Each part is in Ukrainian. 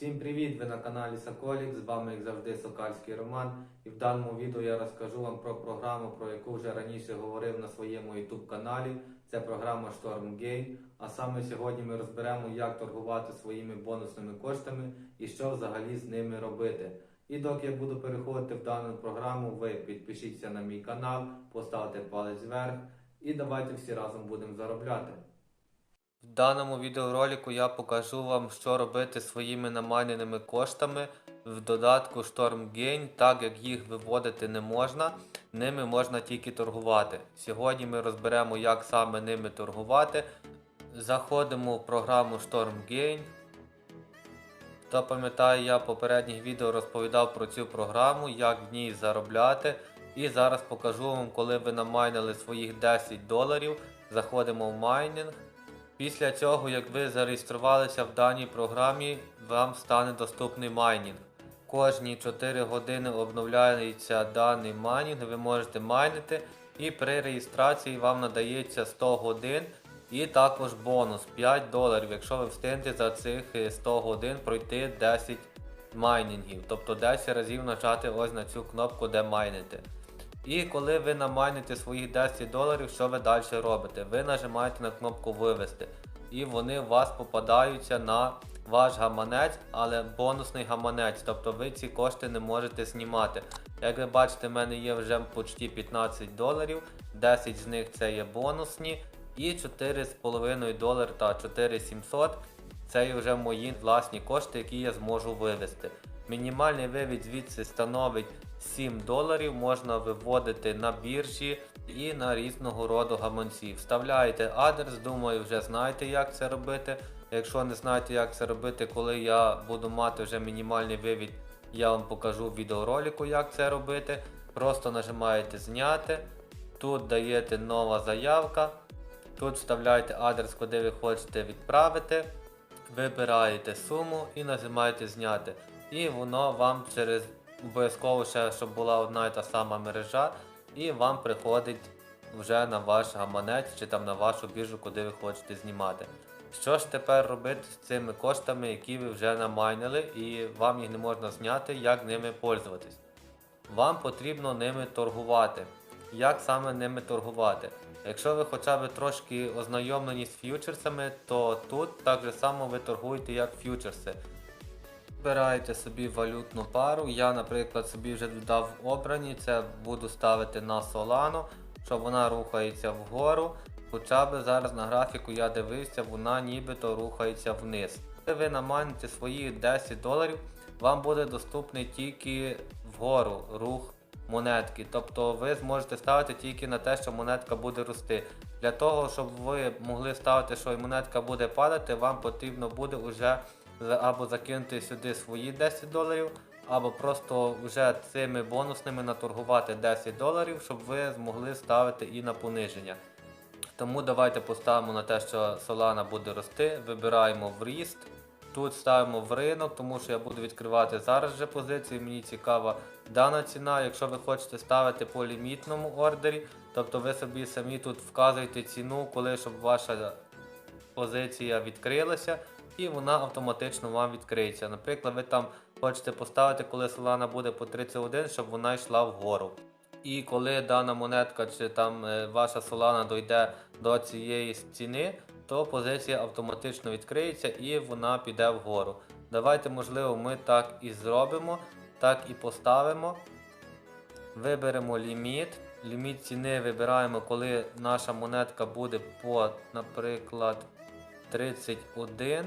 Всім привіт! Ви на каналі Соколік, з вами як завжди Сокальський Роман. І в даному відео я розкажу вам про програму, про яку вже раніше говорив на своєму YouTube каналі. Це програма StormGain. А саме сьогодні ми розберемо, як торгувати своїми бонусними коштами і що взагалі з ними робити. І доки я буду переходити в дану програму, ви підпишіться на мій канал, поставте палець вверх і давайте всі разом будемо заробляти. В даному відеоролику я покажу вам, що робити своїми намайненими коштами в додатку StormGain, так як їх виводити не можна, ними можна тільки торгувати. Сьогодні ми розберемо, як саме ними торгувати. Заходимо в програму StormGain. Хто пам'ятає, я в попередніх відео розповідав про цю програму, як в ній заробляти. І зараз покажу вам, коли ви намайнили своїх 10 доларів, заходимо в майнінг. Після цього, як ви зареєструвалися в даній програмі, вам стане доступний майнінг. Кожні 4 години обновляється даний майнінг, ви можете майнити, і при реєстрації вам надається 100 годин і також бонус 5 доларів, якщо ви встигнете за цих е, 100 годин пройти 10 майнінгів, тобто 10 разів нажати ось на цю кнопку, де майнити. І коли ви намайните своїх 10 доларів, що ви далі робите? Ви нажимаєте на кнопку вивести. І вони у вас попадаються на ваш гаманець, але бонусний гаманець. Тобто ви ці кошти не можете знімати. Як ви бачите, в мене є вже почти 15 доларів, 10 з них це є бонусні, і 4,5 долар та 4700 це вже мої власні кошти, які я зможу вивести. Мінімальний вивід звідси становить 7 доларів, можна виводити на біржі і на різного роду гаманці. Вставляєте адрес, думаю, вже знаєте, як це робити. Якщо не знаєте, як це робити, коли я буду мати вже мінімальний вивід, я вам покажу в відеоролику, як це робити. Просто нажимаєте зняти. Тут даєте нова заявка. Тут вставляєте адрес, куди ви хочете відправити. Вибираєте суму і нажимаєте зняти. І воно вам через обов'язково ще, щоб була одна і та сама мережа, і вам приходить вже на ваш гаманець чи там на вашу біржу, куди ви хочете знімати. Що ж тепер робити з цими коштами, які ви вже намайнили, і вам їх не можна зняти, як ними пользуватись? Вам потрібно ними торгувати. Як саме ними торгувати? Якщо ви хоча б трошки ознайомлені з ф'ючерсами, то тут так же само ви торгуєте як ф'ючерси. Вибираєте собі валютну пару. Я, наприклад, собі вже додав обрані, це буду ставити на Solano, щоб вона рухається вгору. Хоча б зараз на графіку я дивився, вона нібито рухається вниз. Коли ви намайните свої 10 доларів, вам буде доступний тільки вгору рух монетки. Тобто ви зможете ставити тільки на те, що монетка буде рости. Для того, щоб ви могли ставити, що монетка буде падати, вам потрібно буде вже або закинути сюди свої 10 доларів, або просто вже цими бонусними наторгувати 10 доларів, щоб ви змогли ставити і на пониження. Тому давайте поставимо на те, що Solana буде рости, вибираємо в ріст. Тут ставимо в ринок, тому що я буду відкривати зараз вже позиції. Мені цікава дана ціна. Якщо ви хочете ставити по лімітному ордері, тобто ви собі самі тут вказуєте ціну, коли щоб ваша позиція відкрилася, і вона автоматично вам відкриється. Наприклад, ви там хочете поставити, коли Solana буде по 31, щоб вона йшла вгору. І коли дана монетка чи там е, ваша Solana дойде до цієї ціни, то позиція автоматично відкриється і вона піде вгору. Давайте, можливо, ми так і зробимо, так і поставимо. Виберемо ліміт. Ліміт ціни вибираємо, коли наша монетка буде по, наприклад, 31.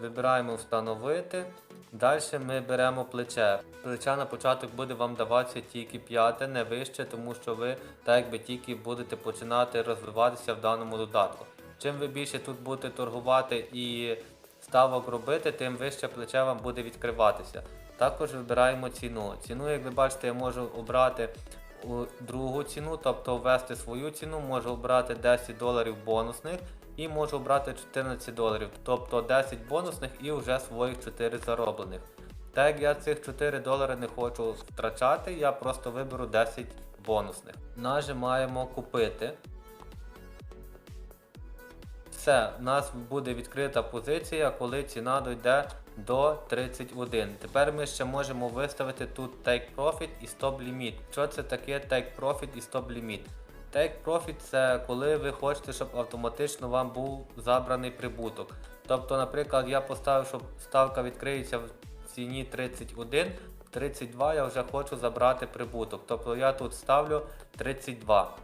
Вибираємо встановити. Далі ми беремо плече. Плече на початок буде вам даватися тільки п'яте, не вище, тому що ви так якби тільки будете починати розвиватися в даному додатку. Чим ви більше тут будете торгувати і ставок робити, тим вище плече вам буде відкриватися. Також вибираємо ціну. Ціну, як ви бачите, я можу обрати другу ціну, тобто ввести свою ціну, можу обрати 10 доларів бонусних і можу обрати 14 доларів, тобто 10 бонусних і вже своїх 4 зароблених. Так як я цих 4 долари не хочу втрачати, я просто виберу 10 бонусних. Нажимаємо купити. все. У нас буде відкрита позиція, коли ціна дойде до 31. Тепер ми ще можемо виставити тут Take Profit і Stop Limit. Що це таке Take Profit і Stop Limit? Take Profit це коли ви хочете, щоб автоматично вам був забраний прибуток. Тобто, наприклад, я поставив, щоб ставка відкриється в ціні 31, 32 я вже хочу забрати прибуток. Тобто я тут ставлю 32.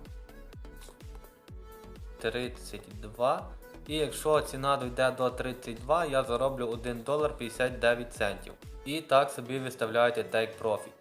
32. І якщо ціна дійде до 32, я зароблю 1 долар 59 центів. І так собі виставляєте Take Profit.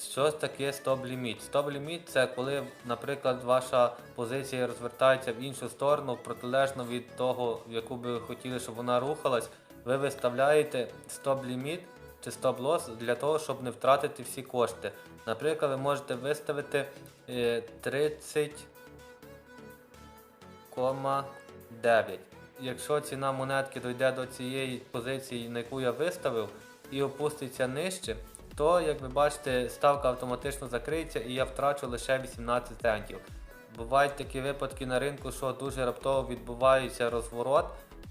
Що таке стоп ліміт? Стоп ліміт це коли, наприклад, ваша позиція розвертається в іншу сторону, протилежно від того, яку би ви хотіли, щоб вона рухалась, ви виставляєте стоп ліміт чи стоп лос для того, щоб не втратити всі кошти. Наприклад, ви можете виставити е, 30,9. Якщо ціна монетки дійде до цієї позиції, на яку я виставив, і опуститься нижче, то, як ви бачите, ставка автоматично закриється і я втрачу лише 18 центів. Бувають такі випадки на ринку, що дуже раптово відбувається розворот,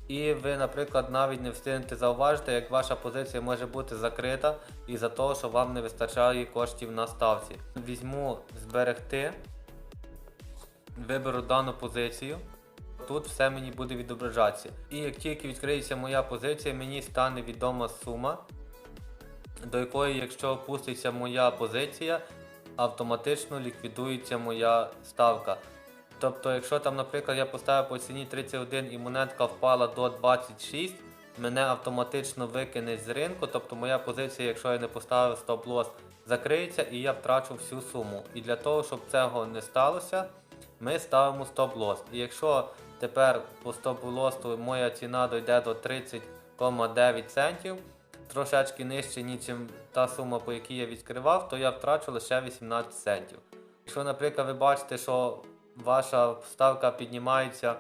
і ви, наприклад, навіть не встигнете зауважити, як ваша позиція може бути закрита із-за того, що вам не вистачає коштів на ставці. Візьму зберегти, виберу дану позицію. Тут все мені буде відображатися. І як тільки відкриється моя позиція, мені стане відома сума, до якої, якщо опуститься моя позиція, автоматично ліквідується моя ставка. Тобто, якщо там, наприклад, я поставив по ціні 31 і монетка впала до 26, мене автоматично викине з ринку, тобто моя позиція, якщо я не поставив стоп-лосс, закриється і я втрачу всю суму. І для того, щоб цього не сталося, ми ставимо стоп-лосс. І якщо тепер по стоп-лоссу моя ціна дойде до 30,9 центів, трошечки нижче, ніж та сума, по якій я відкривав, то я втрачу лише 18 центів. Якщо, наприклад, ви бачите, що ваша ставка піднімається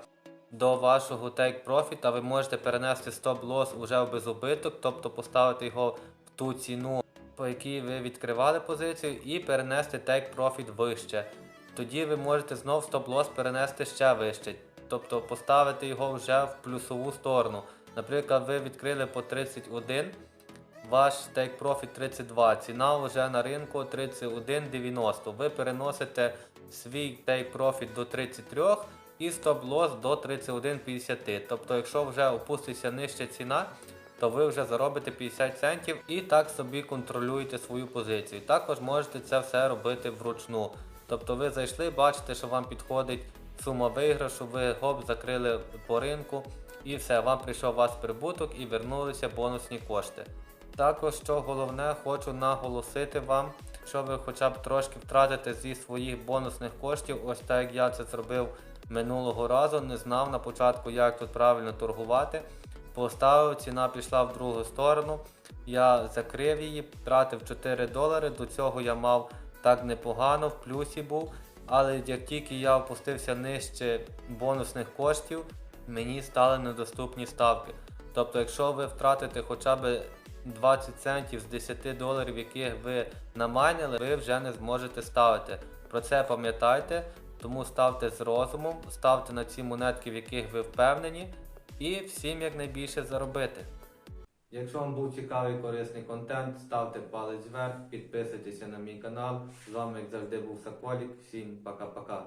до вашого take profit, а ви можете перенести стоп-лосс уже в безубиток, тобто поставити його в ту ціну, по якій ви відкривали позицію, і перенести take profit вище. Тоді ви можете знов стоп-лосс перенести ще вище, тобто поставити його вже в плюсову сторону. Наприклад, ви відкрили по 31, ваш take profit 32, ціна вже на ринку 31,90. Ви переносите свій take profit до 33 і стоп-лосс до 31,50. Тобто, якщо вже опуститься нижча ціна, то ви вже заробите 50 центів і так собі контролюєте свою позицію. Також можете це все робити вручну. Тобто ви зайшли, бачите, що вам підходить сума виграшу, ви гоп закрили по ринку і все, вам прийшов ваш прибуток і вернулися бонусні кошти. Також, що головне, хочу наголосити вам, що ви хоча б трошки втратите зі своїх бонусних коштів, ось так як я це зробив минулого разу, не знав на початку, як тут правильно торгувати. Поставив, ціна пішла в другу сторону. Я закрив її, втратив 4 долари. До цього я мав так непогано, в плюсі був. Але як тільки я опустився нижче бонусних коштів, мені стали недоступні ставки. Тобто, якщо ви втратите хоча б 20 центів з 10 доларів, яких ви намайнили, ви вже не зможете ставити. Про це пам'ятайте, тому ставте з розумом, ставте на ці монетки, в яких ви впевнені, і всім якнайбільше заробити. Якщо вам був цікавий корисний контент, ставте палець вверх, підписуйтеся на мій канал. З вами, як завжди, був Соколік. Всім пока-пока.